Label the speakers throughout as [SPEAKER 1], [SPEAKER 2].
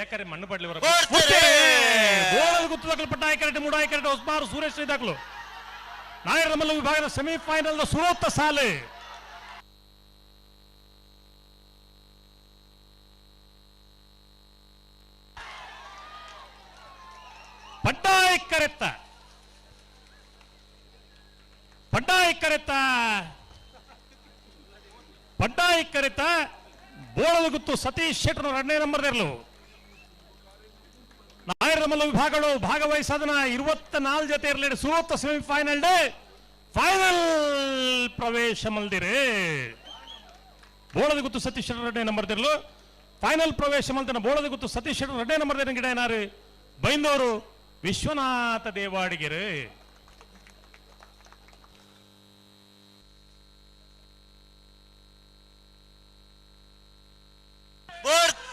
[SPEAKER 1] ಏಕರೆ ಮಣ್ಣು ಪಡ್ಲಿ ಬರ. ಗೋಳದ ಗುತ್ತದಕ್ಕಲು ಪಟ್ಟಾಯ ಐಕರೆಟ್ ಮುಡಾಯ ಕರೆಕ್ಟ್ ಹೊಸಬಾರು ಸುರೇಶ್ ದಾಖಲು ನಾಯರ ಮಲ್ಲ ವಿಭಾಗದ ಸೆಮಿಫೈನಲ್ ಸುರೋತ್ತ ಸಾಲೆ. ಪಟ್ಟಾಯ ಕರೆತ್ತ. ಪಟ್ಟಾಯ ಕರೆತ್ತ. ಪಟ್ಟಾಯ ಕರೆತ ಬೋಳದ ಗುತ್ತು ಸತೀಶ್ ಶೆಟ್ಟರ್ ಎರಡನೇ ನಂಬರ್ ಇರಲು ಮಲ್ಲ ವಿಭಾಗಗಳು ಭಾಗವಹಿಸೋದನ್ನ ಇರುವತ್ತ ನಾಲ್ ಜೊತೆ ಇರಲಿ ಸುವತ್ತ ಸೆಮಿಫೈನಲ್ ಡೇ ಫೈನಲ್ ಪ್ರವೇಶ ಮಲ್ದಿರಿ. ಬೋಳದ ಗುತ್ತು ಸತೀಶ್ ಶೆಟ್ಟರ್ ಎರಡನೇ ನಂಬರ್ ದಿರ್ಲು ಫೈನಲ್ ಪ್ರವೇಶ ಮಲ್ತನ ಬೋಳದ ಗುತ್ತು ಸತೀಶ್ ಶೆಟ್ಟರ್ ಎರಡನೇ ನಂಬರ್ ಗಿಡ ಏನಾರಿ? ಬೈಂದವರು ವಿಶ್ವನಾಥ ದೇವಾಡಿಗೆರೆ.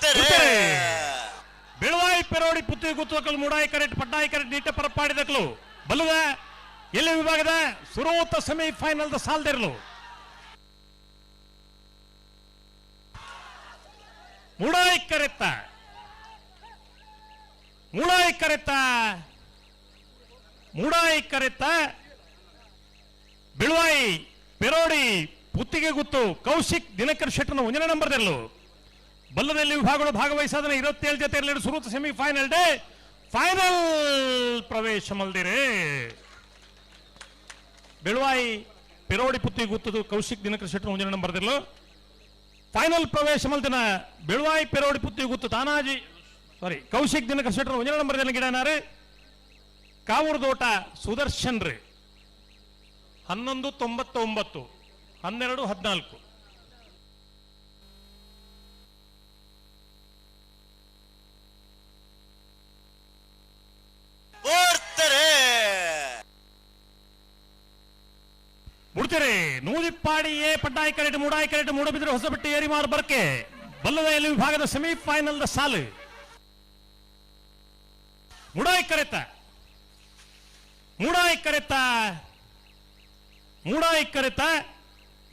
[SPEAKER 1] ಬೆಳವಾಯಿ ಪೆರೋಡಿ, ಪುತ್ತಿ ಗುತ್ತುವಕಲು ಮುಡಾಯಿ ಕರೆಕ್ಟ್ ಪಟ್ಟಾಯಿ ಕರೆಕ್ಟ್ ನೀಟ ಪರಪಾಡಿದಕ್ಲು ಬಲ್ಲದ ಎಲ್ಲಿ ವಿಭಾಗದ ಸುರೋತ ಸೆಮಿಫೈನಲ್ ದ ಸಾಲ್ದಿರಲು? ಮುಡಾಯಿ ಕರೆತ್ತ. ಮುಡಾಯಿ ಕರೆತ್ತ. ಮುಡಾಯಿ ಕರೆತ್ತ. ಬಿಳುವಾಯಿ, ಪೆರೋಡಿ, ಪುತ್ತಿಗೆ ಗುತ್ತು, ಕೌಶಿಕ್, ದಿನಕರ್ ಶೆಟ್ಟನ ಒಂದನೇ ನಂಬರ್ದಲ್ಲೂ ಬಲ್ಲದಲ್ಲಿ ವಿಭಾಗಗಳು ಭಾಗವಹಿಸೋದನ್ನ ಇರುವತ್ತೇಳು ಜೊತೆ ಇರಲಿ ಸುರೂತ್ ಸೆಮಿಫೈನಲ್ ಡೇ. ಫೈನಲ್ ಪ್ರವೇಶ ಮಲ್ದಿರೆ. ಬೆಳುವಾಯಿ ಪೆರೋಡಿ ಪುತ್ತಿ ಗುತ್ತದು ಕೌಶಿಕ್ ದಿನಕರ ಶೆಟ್ಟರು ಮುಂಜಾನೆ ಬರ್ದಿರ್ಲು. ಫೈನಲ್ ಪ್ರವೇಶ ಮಲ್ದಿನ ಬೆಳುವಾಯಿ ಪೆರೋಡಿ ಪುತ್ತಿ ಗುತ್ತು ತಾನಾಜಿ ಸಾರಿ ಕೌಶಿಕ್ ದಿನಕರ ಶೆಟ್ಟರು ಮುಂಜಾನೆ ನಂಬರ್ದಿಲ್ಲ ಗಿಡನಾರು ಕಾವೂರು ದೋಟ ಸುದರ್ಶನ್ ರೀ ಹನ್ನೊಂದು ತೊಂಬತ್ತೊಂಬತ್ತು, ಹನ್ನೆರಡು ಹದಿನಾಲ್ಕು
[SPEAKER 2] ಕೊಡ್ತಾರೆ
[SPEAKER 1] ನೂದಿಪ್ಪಾಡಿ ಎ ಪಡ್ಡಾಯಿ ಕರೆಟ್ ಮೂಡಾಯಿ ಕರೆಟ್ ಮೂಡಬಿದ್ರೆ ಹೊಸಬಟ್ಟಿ ಏರಿ ಮಾರು ಬರ್ಕೆ. ಬಲ್ಲದ ವಿಭಾಗದ ಸೆಮಿಫೈನಲ್ ದ ಸಾಲು. ಮೂಡಾಯಿ ಕರೆತ. ಮೂಡಾಯಿ ಕರೆತ. ಮೂಡಾಯಿ ಕರೆತ.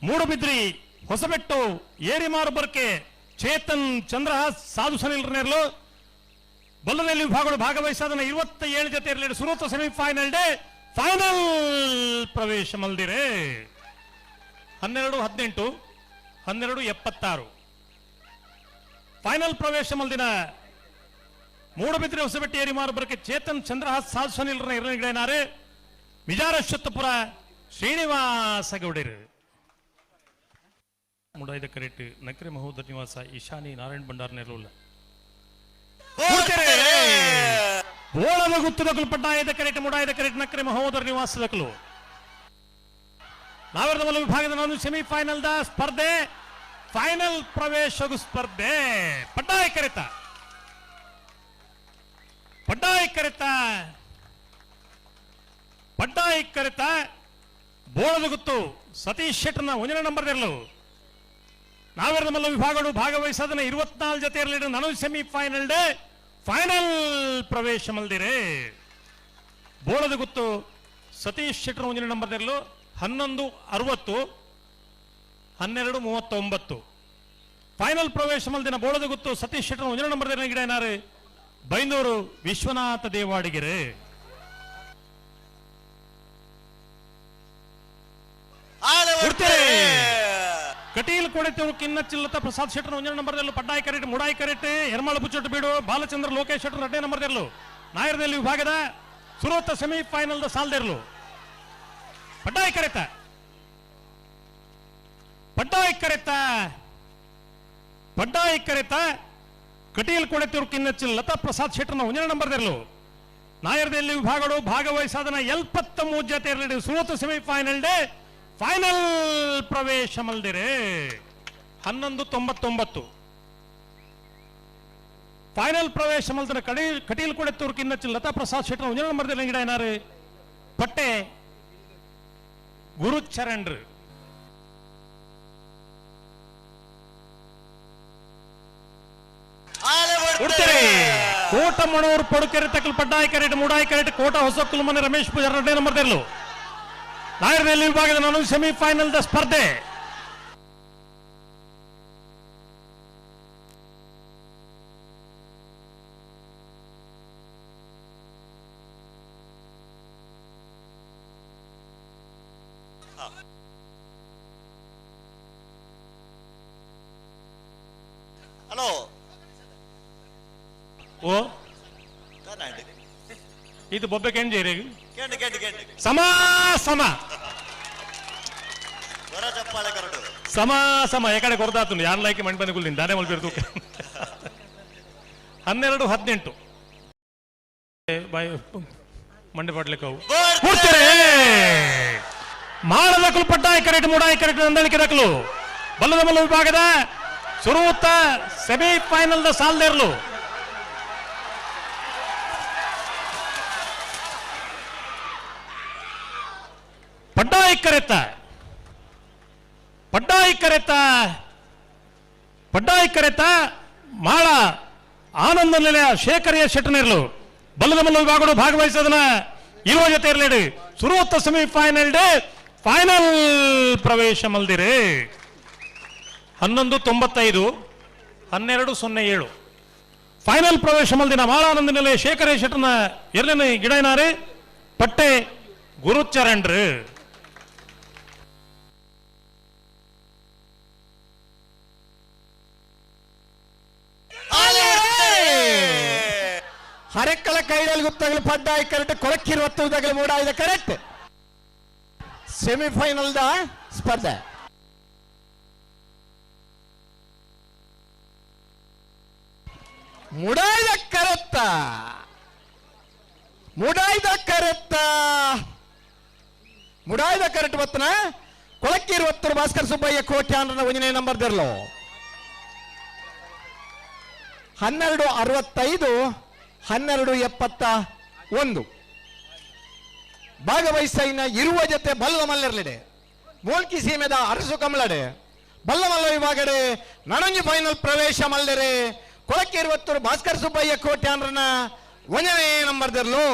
[SPEAKER 1] ಮೂಡಬಿದ್ರಿ ಹೊಸಬೆಟ್ಟು ಏರಿ ಮಾರು ಬರ್ಕೆ. ಚೇತನ್ ಚಂದ್ರಹಾಸ್ ಸಾಧು ಸನಿಲ್ ನೆರಲು. ಬಲ್ಲದಲ್ಲಿ ವಿಭಾಗಗಳು ಭಾಗವಹಿಸಾದನ ಇವತ್ತ ಏಳು ಜೊತೆ ಇರಲಿ ಸುರತ ಸೆಮಿಫೈನಲ್ ಡೇ ಫೈನಲ್ ಪ್ರವೇಶ ಮಲ್ದಿರೆ. ಹನ್ನೆರಡು ಹದಿನೆಂಟು ಹನ್ನೆರಡು ಎಪ್ಪತ್ತಾರು. ಫೈನಲ್ ಪ್ರವೇಶ ಮಲ್ದಿನ ಮೂಡಬಿದ್ರೆ ಹೊಸಬೆಟ್ಟಿ ಏರಿ ಮಾರುಬರಕ್ಕೆ ಚೇತನ್ ಚಂದ್ರಹಾಸ್ ಸಾಧು ಇರಲಿಗಳೇನಾರೆ ವಿಜಾರಶ್ವತ್ತಪುರ ಶ್ರೀನಿವಾಸ ಗೌಡರು ಮುಂಡಾಯ್ದ ಕರೆಟ್ ನಕ್ರೆ ಮಹೋದರ ನಿವಾಸ ಈಶಾನಿ ನಾರಾಯಣ್ ಭಂಡಾರ ನೆರವುಲ್ಲ
[SPEAKER 2] ಕೊಡ್ತಾರೆ
[SPEAKER 1] ಓಳದ ಗುತ್ತುದಕಲು ಪಟ್ಟಾಯದ ಕರೆಟ್ ಮುಡಾಯದ ಕರೆಟ್ ನಕ್ರೆ ಮಹೋದರ ನಿವಾಸದಕಲು ನಾವೆರದ ಮೊದಲ ವಿಭಾಗದ ನಾನು ಸೆಮಿಫೈನಲ್ ದ ಸ್ಪರ್ಧೆ, ಫೈನಲ್ ಪ್ರವೇಶಗು ಸ್ಪರ್ಧೆ ಪಡ್ಡಾಯ ಕರೆತ. ಪಡ್ಡಾಯ ಕರೆತ. ಪಡ್ಡಾಯ ಕರೆತ. ಬೋಳದ ಗುತ್ತು, ಸತೀಶ್ ಶೆಟ್ಟರ್ನ ಒಂದನೇ ನಂಬರ್ ಇರಲು ನಾವೆರದ ಮಲ್ಲ ವಿಭಾಗಗಳು ಭಾಗವಹಿಸದನ ಇರುವತ್ನಾಲ್ಕು ಜೊತೆ ಇರಲಿ ನಾನು ಸೆಮಿಫೈನಲ್ ಡೇ ಫೈನಲ್ ಪ್ರವೇಶ ಮಲ್ದಿರೇ. ಬೋಳದ ಗುತ್ತು, ಸತೀಶ್ ಶೆಟ್ಟರ್ ಒಂದನೇ ನಂಬರ್ ಇರಲು ಹನ್ನೊಂದು ಅರವತ್ತು ಹನ್ನೆರಡು ಮೂವತ್ತೊಂಬತ್ತು. ಫೈನಲ್ ಪ್ರವೇಶ ಮಲ್ದಿನ ಬೋಳದ ಗುತ್ತು ಸತೀಶ್ ಶೆಟ್ಟರ್ ಒಂದನೇ ನಂಬರ್ ದಿನ ಗಿಡ ಏನಾರೆ? ಬೈಂದೂರು ವಿಶ್ವನಾಥ ದೇವಾಡಿಗೆರೆ.
[SPEAKER 2] ಕಟೀಲ್
[SPEAKER 1] ಕೊಡ್ತಾರೆ. ಕಿನ್ನ ಚಿಲ್ಲತ ಪ್ರಸಾದ್ ಶೆಟ್ಟರ್ ಒಂದನೇ ನಂಬರ್ದಲ್ಲೂ ಪಡ್ಡಾಯಿ ಕರೆಟ್ ಮುಡಾಯಿ ಕರೆಟ್ ಎರ್ಮಾಳ ಬುಚ್ಚಟ್ಟು ಬೀಡು ಬಾಲಚಂದ್ರ ಲೋಕೇಶ್ ಶೆಟ್ಟರ್ ಎರಡನೇ ನಂಬರ್ದಲ್ಲೂ ನಾಯರದಲ್ಲಿ ವಿಭಾಗದ ಸುರೋತ್ತ ಸೆಮಿಫೈನಲ್ ದ ಸಾಲ್ದಿರ್ಲು. ಪಡ್ಡಾಯಿ ಕರೆತ. ಪಡ್ಡಾಯ ಕರೆತ. ಪಡ್ಡಾಯ ಕರೆತ. ಕಟೀಲ್ ಕೊಡೆತೇವು ಕಿನ್ನಚ್ಚಿ ಲತಾ ಪ್ರಸಾದ್ ಶೆಟ್ಟರ್ನ ಒಂಜನ ನಂಬರ್ದಲ್ಲೂ ನಾಯರದಲ್ಲಿ ವಿಭಾಗಗಳು ಭಾಗವಹಿಸಾದನ ಎಲ್ಪತ್ತ ಮೂರು ಜೊತೆ ಇರಲಿ ಸೆಮಿ ಸೆಮಿಫೈನಲ್ ಡೇ, ಫೈನಲ್ ಪ್ರವೇಶ ಮಲ್ದಿರೆ. ಹನ್ನೊಂದು ತೊಂಬತ್ತೊಂಬತ್ತು. ಫೈನಲ್ ಪ್ರವೇಶ ಮಲ್ದಿನ ಕಡೀಲ್ ಕಟೀಲ್ ಕೊಡೆತ್ತೂರು ಕಿನ್ನಚ್ಚಿ ಲತಾ ಪ್ರಸಾದ್ ಶೆಟ್ಟರ್ ನಂಬರ್ ನಂಬರ್ದಲ್ಲಿ ಗಿಡ ಏನಾರು? ಪಟ್ಟೆ.
[SPEAKER 2] ಆಳ
[SPEAKER 1] ಕೊಡ್ತಾರೆ ಕೋಟ ಮಣೂರು ಪಡುಕೆರೆ ತಕ್ಕಲ್ ಪಡ್ಡಾಯಿ ಕರೆಟ್ ಮುಡಾಯಿ ಕರೆಟ್ ಕೋಟ ಹೊಸ ಕುಲಮನೆ ರಮೇಶ್ ಪೂಜಾರ್ ಎರಡನೇ ನಂಬರ್ದಲ್ಲೂ ನಾಯರದಲ್ಲಿ ವಿಭಾಗದ ನಾನು ಸೆಮಿಫೈನಲ್ ದ ಸ್ಪರ್ಧೆ.
[SPEAKER 2] ಹಲೋ
[SPEAKER 1] ಓ
[SPEAKER 2] ಕರ್ನಾಟಕ
[SPEAKER 1] ಇದು ಬೊಬ್ಬೆ ಕೆಂಜೇರಿ
[SPEAKER 2] ಕೆಂಡು ಕೆಂಡು ಕೆಂಡು
[SPEAKER 1] ಸಮ ಸಮ
[SPEAKER 2] ಹೊರ ಚಪ್ಪಾಳೆ ಕರಡು
[SPEAKER 1] ಸಮ ಸಮ ಈ ಕಡೆ ಕೊರದಾತು ಯಾನ್ ಲೈಕ್ ಮಂಡಿ ಬಂದು ದಾನೆ ಮಲ್ಪಿರ್ತು ಹನ್ನೆರಡು ಹದಿನೆಂಟು ಬಾಯ್ ಮಂಡಿ ಪಡ್ಲಿಕ್ಕೆ ಅವು
[SPEAKER 2] ಬೋಡ್ತಾರೆ
[SPEAKER 1] ಮಾಡದಕ್ಕಲು ಪಟ್ಟಾಯ ಕರೆಕ್ಟ್ ಮೂಡಾಯ ಕರೆಕ್ಟ್ ನಂದಳಿಕೆ ದಕ್ಕಲು ಬಲ್ಲದ ಬಲ್ಲ ವಿಭಾಗದ ಸುರುವತ್ತ ಸೆಮಿಫೈನಲ್ ದ ಸಾಲದೇರ್ಲು. ಪಡ್ಡಾಯ ಕರೆತ. ಪಡ್ಡಾಯ ಕರೆತ. ಪಡ್ಡಾಯ ಕರೆತ ಮಾಳ ಆನಂದ ನಿಲಯ ಶೇಖರಿಯ ಶೆಟ್ಟನಿರ್ಲು. ಬಲ್ಲದ ಬಲ್ಲ ವಿಭಾಗಗಳು ಭಾಗವಹಿಸೋದನ್ನ ಇರುವ ಜೊತೆ ಇರಲೇಡಿ ಸುರುವತ್ತ ಸೆಮಿಫೈನಲ್ ಡೇ ಫೈನಲ್ ಪ್ರವೇಶ ಮಲ್ದಿರೆ. ಹನ್ನೊಂದು ತೊಂಬತ್ತೈದು ಹನ್ನೆರಡು ಸೊನ್ನೆ ಏಳು. ಫೈನಲ್ ಪ್ರವೇಶ ಮಲ್ದಿನ ಮಾಳಾನಂದ ನೆಲೆ ಶೇಖರ ಶೆಟ್ಟನ ಎರಡನೇ ಗಿಡನಾರೆ ಪಟ್ಟೆ ಗುರುಚರಣ್ರು
[SPEAKER 3] ಹರೆಕ್ಕಳ ಕೈಡಲ್ ಗುತ್ತಗಲು ಪಡ್ಡಾಯಿ ಕರೆಕ್ಟ್ ಕೊಳಕ್ಕಿರುವ ಮೂಡಾಯ್ದ ಕರೆಕ್ಟ್ ಸೆಮಿಫೈನಲ್ ದ ಸ್ಪರ್ಧೆ. ಮುಡಾಯ್ದ ಕರೆತ್ತ. ಮುಡಾಯ್ದ ಕರೆತ್ತ. ಮುಡಾಯ್ದ ಕರೆಕ್ಟ್ ಬತ್ತನ. ಕೊಳಕ್ಕಿರುವತ್ತರು ಭಾಸ್ಕರ್ ಸುಬ್ಬಯ್ಯ ಕೋಟ್ಯಾನ್ರನ ಒಂಜನೇ ನಂಬರ್ ದಿರ್ಲು. ಹನ್ನೆರಡು ಅರವತ್ತೈದು, ಹನ್ನೆರಡು ಎಪ್ಪತ್ತ ಒಂದು. ಭಾಗವಹಿಸಿನ ಇರುವ ಜೊತೆ ಬಲ್ಲ ಮಲ್ಲರ್ಲಿಡೆ. ಮೋಲ್ಕಿ ಸೀಮೆದ ಅರಸು ಕಮಲಡೆ. ಬಲ್ಲ ಮಲ್ಲ ವಿಭಾಗಡೆ ನಡಂಗಿ ಫೈನಲ್ ಪ್ರವೇಶ ಮಲ್ಲರೆ. ಕೊಳಕ್ಕೆ ಇರುವತ್ತೂರು ಭಾಸ್ಕರ್ ಸುಬ್ಬಯ್ಯ ಕೋಟ್ಯಾನ್ರನ್ನ ಒಂದನೇ ನಂಬರ್ದರ್ಲು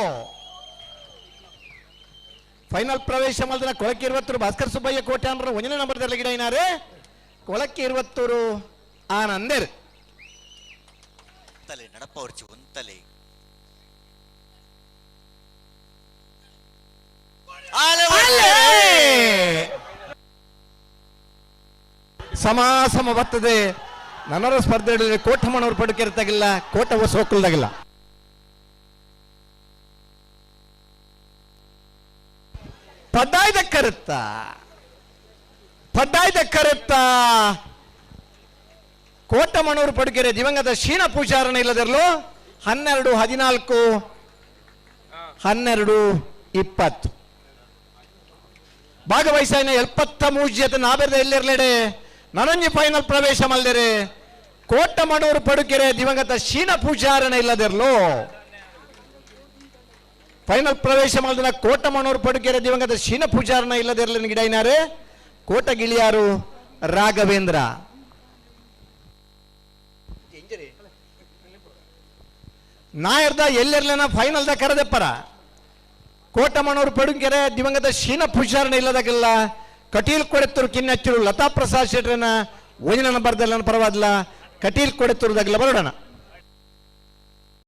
[SPEAKER 3] ಫೈನಲ್ ಪ್ರವೇಶ ಮಲ್ದಿನ ಕೊಳಕ್ಕೆ ಇರುವತ್ತೂರು ಭಾಸ್ಕರ್ ಸುಬ್ಬಯ್ಯ ಕೋಟ್ಯಾನ್ರ ಒಂದನೇ ನಂಬರ್ದಲ್ಲಿ ಗಿಡ ಏನಾರೆ? ಕೊಳಕ್ಕೆ ಇರುವತ್ತೂರು ಆನಂದರ್.
[SPEAKER 2] ತಲೆ ನಡಪ ಒಂದ್ ಆಲೆ ಹೊಡ್ತಾರೆ
[SPEAKER 3] ಸಮಾಸಮ ಬರ್ತದೆ. ನನ್ನರ ಸ್ಪರ್ಧೆ ಪಡಕೆರ ತಗಿಲ್ಲ ಕೋಟ ಸೋಕಲ್ದಾಗಿಲ್ಲ. ಪದ್ದಾಯ್ದ ಕರುತ್ತ. ಪದ್ದಾಯ್ದ ಕರುತ್ತ. ಕೋಟಮಣೂರು ಪಡುಕೆರೆ ದಿವಂಗತ ಶೀನ ಪೂಜಾರನ ಇಲ್ಲದಿರಲು ಹನ್ನೆರಡು ಹದಿನಾಲ್ಕು ಹನ್ನೆರಡು ಇಪ್ಪತ್ತು. ಭಾಗವಹಿಸಿನ ಎಲ್ಪತ್ತ ಮೂರು ನಾಬೆರ್ದ ಎಲ್ಲಿರಲಿಡೆ? ನನಂಜಿ ಫೈನಲ್ ಪ್ರವೇಶ ಮಲ್ದಿರೆ. ಕೋಟ ಮಣೂರು ಪಡುಕೆರೆ, ದಿವಂಗತ ಶೀನ ಪೂಜಾರಣ ಇಲ್ಲದಿರ್ಲು? ಫೈನಲ್ ಪ್ರವೇಶ ಮಾಡಿದ ಕೋಟ ಮಣೂರು ಪಡುಕೆರೆ, ದಿವಂಗತ ಶೀನ ಪೂಜಾರಣ ಇಲ್ಲದಿರಲಿ ಗಿಡ ಏನಾರೆ ಕೋಟ ಗಿಳಿಯಾರು ರಾಘವೇಂದ್ರ. ನಾಯರ್ದ ಎಲ್ಲಿರ್ಲೇನ ಫೈನಲ್ದ ಕರೆದಪ್ಪರ? ಕೋಟಮನೂರು ಪಡುಗೆರೆ ದಿವಂಗತ ಶೀನ ಪುಷಾರಣೆ ಇಲ್ಲದಾಗೆಲ್ಲ ಕಟೀಲ್ ಕೊಡೆತ್ತೂರು ಕಿನ್ನಚ್ಚರು ಲತಾ ಪ್ರಸಾದ್ ಶೆಟ್ರನ ಓದಿನ ಬರ್ದಲ್ಲ ಪರವಾಗಿಲ್ಲ. ಕಟೀಲ್ ಕೊಡೆತ್ತೂರದಾಗಲ್ಲ ಬರೋಣ.